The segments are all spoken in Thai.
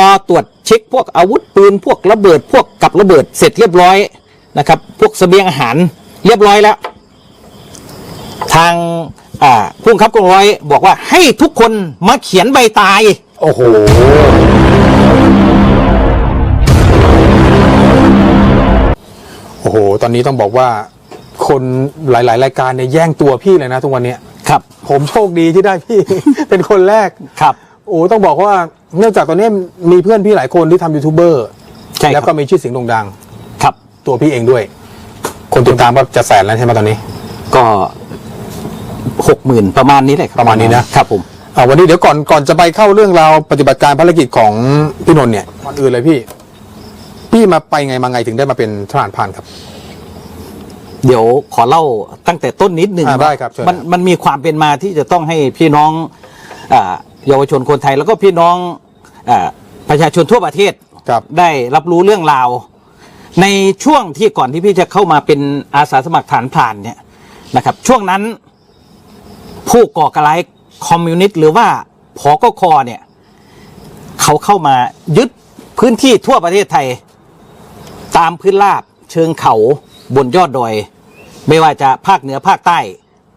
อตรวจเช็คพวกอาวุธปืนพวกระเบิดพวกกับระเบิดเสร็จเรียบร้อยนะครับ พวกเสบียงอาหารเรียบร้อยแล้ว ทางอ่าผู้บังคับกองร้อยบอกว่าให้ทุกคนมาเขียนใบตาย โอ้โหโอ้โห ตอนนี้ต้องบอกว่าคนหลาย ๆ รายการเนี่ยแย่งตัวพี่เลยนะทุกวันเนี้ยครับ ผมโชคดีที่ได้พี่ เป็นคนแรกครับ โอ้ต้องบอกว่าเนื่องจากตอนนี้มีเพื่อนพี่หลายคนที่ทำยูทูบเบอร์ใช่ครับ แล้วก็มีชื่อเสียงโด่งดัง ครับตัวพี่เองด้วย คนติดตามก็จะแสนแล้วใช่ไหมตอนนี้ ก็หกหมื่นประมาณนี้แหละคบประมาณนี้นะ ครับผม อ่าวันนี้เดี๋ยวก่อนก่อนจะไปเข้าเรื่องราวปฏิบัติการภารกิจของพี่นนท์เนี่ยก่อนอื่นเลยพี่ พี่มาไปไงมาไงถึงได้มาเป็นทหารพรานครับ เดี๋ยวขอเล่าตั้งแต่ต้นนิดหนึ่งอ่าได้ครับเชิญมันมันมีความเป็นมาที่จะต้องให้พี่น้องอา เยาวชนคนไทยแล้วก็พี่น้องอาประชาชนทั่วประเทศครับได้รับรู้เรื่องราว ในช่วงที่ก่อนที่พี่จะเข้ามาเป็นอาสาสมัครฐานพรานเนี่ยนะครับ ช่วงนั้นผู้ก่อการร้ายคอมมิวนิสต์หรือว่าพอกคเนี่ย เขาเข้ามายึดพื้นที่ทั่วประเทศไทย ตามพื้นราบเชิงเขาบนยอดดอย ไม่ว่าจะภาคเหนือภาคใต้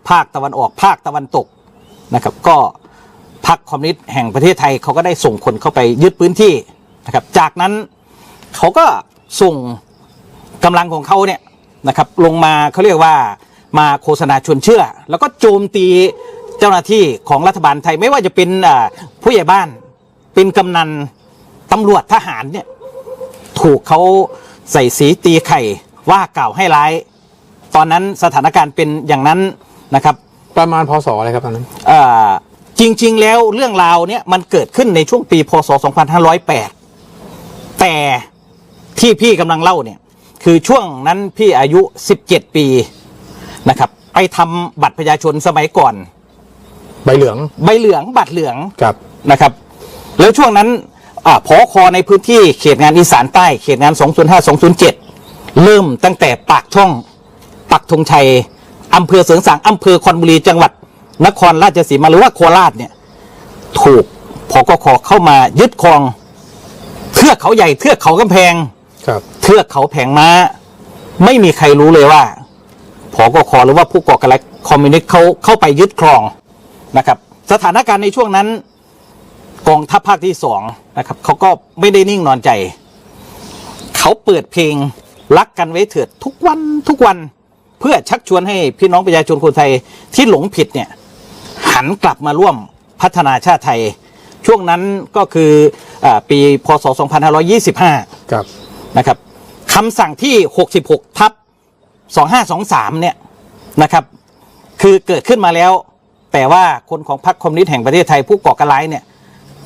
ภาคตะวันออกภาคตะวันตกนะครับ ก็ พรรคคอมมิวนิสต์แห่งประเทศไทยเขาก็ได้ส่งคนเข้าไปยึดพื้นที่นะครับ จากนั้นเขาก็ส่งกำลังของเขาเนี่ยนะครับลงมาเขาเรียกว่ามาโฆษณาชวนเชื่อ แล้วก็โจมตีเจ้าหน้าที่ของรัฐบาลไทยไม่ว่าจะเป็นผู้ใหญ่บ้านเป็นกำนันตำรวจทหารเนี่ยถูกเขาใส่สีตีไข่ว่ากล่าวให้ร้าย ตอนนั้นสถานการณ์เป็นอย่างนั้นนะครับ ประมาณพศอะไรครับตอนนั้นออ จริง ๆ แล้วเรื่องราวเนี่ยมันเกิดขึ้นในช่วงปีพศ 2508 แต่ที่พี่กำลังเล่าเนี่ย คือช่วงนั้นพี่อายุ 17 ปีนะครับ ไปทำบัตรประชาชนสมัยก่อน ใบเหลืองใบเหลืองบัตรเหลืองครับนะครับ แล้วช่วงนั้นอาพอคอในพื้นที่เขตงานอีสานใต้ เขตงาน 205 207 เริ่มตั้งแต่ปากช่องปักธงชัยอำเภอเสริงสางอำเภอคอนบุรีจังหวัด นครราชสีมาหรือว่าโคราชเนี่ย ถูกพกคเข้ามายึดครอง เทือกเขาใหญ่เทือกเขากำแพงครับเทือกเขาแผงม้า ไม่มีใครรู้เลยว่าพกคหรือว่าผู้ก่อการร้ายคอมมิวนิสต์เขาเข้าไปยึดครองนะครับ สถานการณ์ในช่วงนั้น กองทัพภาคที่สองนะครับเขาก็ไม่ได้นิ่งนอนใจ เขาเปิดเพลงรักกันไว้เถิดทุกวันทุกวันเพื่อชักชวนให้พี่น้องประชาชนคนไทยที่หลงผิดเนี่ย หันกลับมาร่วมพัฒนาชาติไทย ช่วงนั้นก็คืออาปีพศ 2525 ครับนะครับคำสั่งที่ 66 ทับ 2523 เนี่ยนะครับ คือเกิดขึ้นมาแล้ว แต่ว่าคนของพรรคคอมมิวนิสต์แห่งประเทศไทยผู้ก่อการร้ายเนี่ย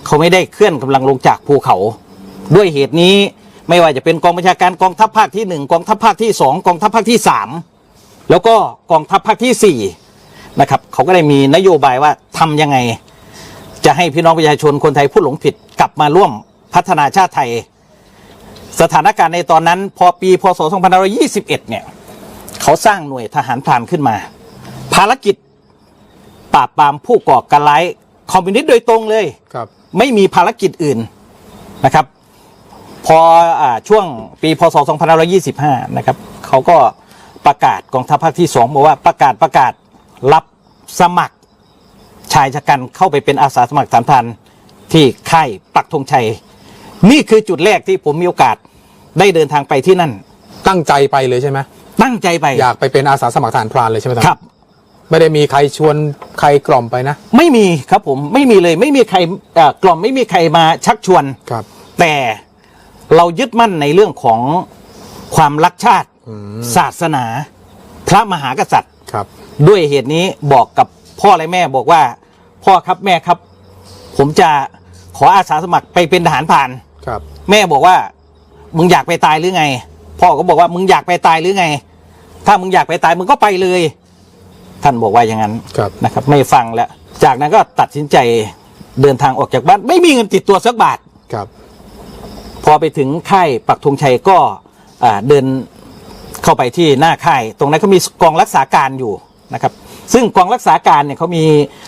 เขาไม่ได้เคลื่อนกำลังลงจากภูเขา ด้วยเหตุนี้ไม่ว่าจะเป็นกองบัญชาการกองทัพภาคที่หนึ่งกองทัพภาคที่สองกองทัพภาคที่สามแล้วก็กองทัพภาคที่สี่ นะครับเขาก็ได้มีนโยบายว่าทำยังไง จะให้พี่น้องประชาชนคนไทยผู้หลงผิดกลับมาร่วมพัฒนาชาติไทย สถานการณ์ในตอนนั้น พอปีพศ 2521 เนี่ยเขาสร้างหน่วยทหารพรานขึ้นมา ภารกิจปราบปรามผู้ก่อการร้ายคอมมิวนิสต์โดยตรงเลยครับ ไม่มีภารกิจอื่นนะครับ พออาช่วงปีพศ 2525 นะครับเขาก็ประกาศกองทัพภาคที่สองบอกว่าประกาศประกาศรับ สมัครชายชะกันเข้าไปเป็นอาสาสมัครฐานพรานที่ค่ายปักธงชัย นี่คือจุดแรกที่ผมมีโอกาสได้เดินทางไปที่นั่น ตั้งใจไปเลยใช่ไหมตั้งใจไปอยากไปเป็นอาสาสมัครทหารพรานเลยใช่ไหมตอนคนั้นรับ ไม่ได้มีใครชวนใครกล่อมไปนะ ไม่มีครับผมไม่มีเลยไม่มีใครเอ่อกล่อมไม่มีใครมาชักชวนครับ แต่เรายึดมั่นในเรื่องของความรักชาติอืมศาสนา พระมหากษัตริย์ครับ ด้วยเหตุนี้บอกกับพ่อและแม่บอกว่า พ่อครับแม่ครับ ผมจะขออาสาสมัครไปเป็นทหารผ่าน ครับ แม่บอกว่า มึงอยากไปตายหรือไง พ่อก็บอกว่ามึงอยากไปตายหรือไง ถ้ามึงอยากไปตายมึงก็ไปเลย ท่านบอกว่าอย่างนั้นครับ นะครับ ไม่ฟังแล้ว จากนั้นก็ตัดสินใจเดินทางออกจากบ้าน ไม่มีเงินติดตัวสักบาท ครับ พอไปถึงค่ายปักธงชัยก็อ่าเดินเข้าไปที่หน้าค่าย ตรงนั้นเขามีกองรักษาการอยู่ นะครับซึ่งกองรักษาการเนี่ยเขามี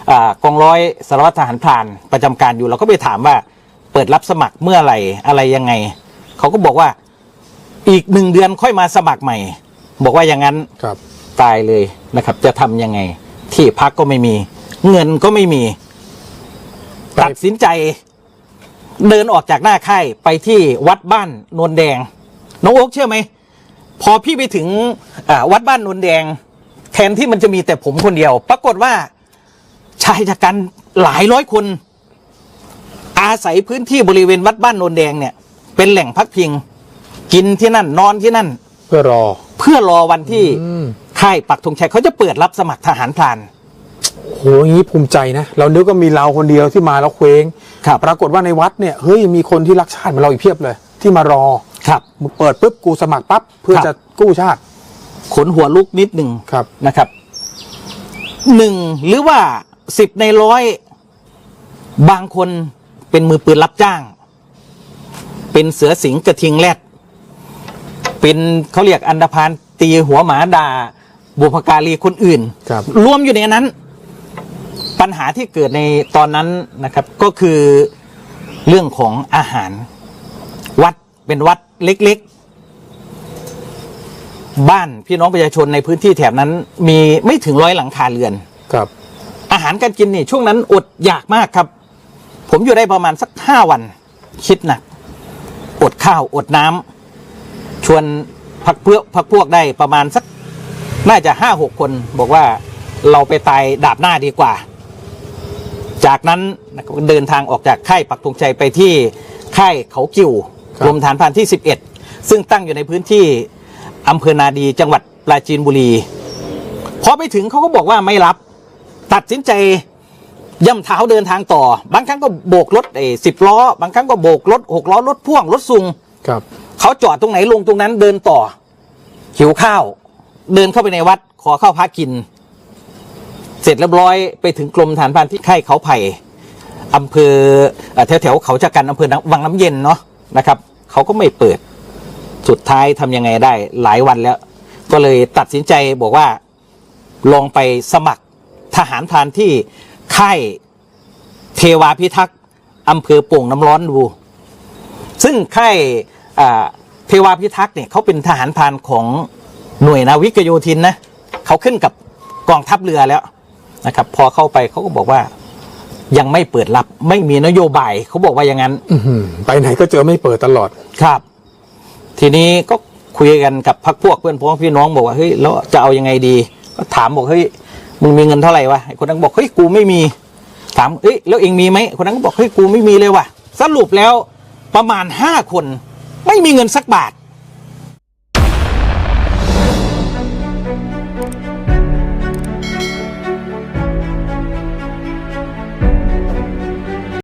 อากองร้อยสารวัตรทหารพรานประจำการอยู่เราก็ไปถามว่าเปิดรับสมัครเมื่อไหร่อะไรยังไงเขาก็บอกว่าอีกหนึ่งเดือนค่อยมาสมัครใหม่ บอกว่าอย่างนั้นครับตายเลยนะครับ จะทำยังไง ที่พักก็ไม่มี เงินก็ไม่มีไปตัดสินใจ เดินออกจากหน้าค่ายไปที่วัดบ้านนวลแดง น้องโอ๊กเชื่อไหมพอพี่ไปถึงอ่าวัดบ้านนวลแดง แทนที่มันจะมีแต่ผมคนเดียว ปรากฏว่าชายชะกันหลายร้อยคน อาศัยพื้นที่บริเวณวัดบ้านนวลแดงเนี่ย เป็นแหล่งพักพิง กินที่นั่นนอนที่นั่น เพื่อรอ เพื่อรอวันที่อืมค่ายปักธงชัยเขาจะเปิดรับสมัครทหารพรานโหอย่างนี้ภูมิใจนะ เรานึกว่ามีเราคนเดียวที่มาแล้วเคว้งครับปรากฏว่าในวัดเนี่ยเฮ้ยมีคนที่รักชาติเหมือนเราอีกเพียบเลย ที่มารอครับมึงเปิดปุ๊บกูสมัครปั๊บเพื่อครับจะกู้ชาติ ขนหัวลุกนิดหนึ่งครับนะครับหนึ่งหรือว่าสิบในร้อยบางคนเป็นมือปืนรับจ้าง เป็นเสือสิงกระทิงแรดเป็นเขาเรียกอันดพานตีหัวหมาด่าบุพการีคนอื่นครับรวมอยู่ในนั้น ปัญหาที่เกิดในตอนนั้นนะครับ ก็คือเรื่องของอาหาร วัดเป็นวัดเล็กๆ บ้านพี่น้องประชาชนในพื้นที่แถบนั้น มีไม่ถึงร้อยหลังคาเรือน ครับ อาหารการกินนี่ช่วงนั้นอดอยากมากครับ ผมอยู่ได้ประมาณสักห้าวัน คิดหนัก อดข้าวอดน้ำชวนพักเพื่อพักพวกได้ประมาณสักน่าจะห้าหกคน บอกว่าเราไปตายดาบหน้าดีกว่า จากนั้นนะครับเดินทางออกจากค่ายปักธงชัยไปที่ค่ายเขากิ่วครับกรมฐานพรานที่11ซึ่งตั้งอยู่ในพื้นที่ อำเภอนาดีจังหวัดปราจีนบุรีพอไปถึงเขาก็บอกว่าไม่รับ ตัดสินใจย่ำเท้าเดินทางต่อ บางครั้งก็โบกรถเอสิบล้อ บางครั้งก็โบกรถหกล้อรถพ่วงรถซุงครับเขาจอดตรงไหนลงตรงนั้นเดินต่อ หิวข้าว เดินเข้าไปในวัด ขอข้าวพักกิน เสร็จเรียบร้อยไปถึงกรมฐานพรานที่ค่ายเขาไผ่อำเภอแถวแถวๆเขาจักันอำเภอวังน้ำเย็นเนาะนะครับเขาก็ไม่เปิด สุดท้ายทำยังไงได้หลายวันแล้ว ก็เลยตัดสินใจบอกว่าลองไปสมัครทหารพรานที่ค่ายเทวาพิทักษ์อำเภอโป่งน้ำร้อนดู ซึ่งค่ายอ่าเทวาพิทักษ์เนี่ยเขาเป็นทหารพรานของหน่วยนาวิกโยธินนะเขาขึ้นกับกองทัพเรือแล้วนะครับ พอเข้าไปเขาก็บอกว่ายังไม่เปิดรับไม่มีนโยบายเขาบอกว่าอย่างนั้นอื้อหือไปไหนก็เจอไม่เปิดตลอดครับ ทีนี้ก็คุยกันกับพักพวกเพื่อนพ้องพี่น้องบอกว่าเฮ้ยแล้วจะเอายังไงดี ก็ถามบอกเฮ้ยมึงมีเงินเท่าไหร่วะคนนั้นบอกเฮ้ยกูไม่มี ถามเอ้ยแล้วเองมีไหมคนนั้นก็บอกเฮ้ยกูไม่มีเลยว่ะ สรุปแล้วประมาณห้าคน ไม่มีเงินสักบาท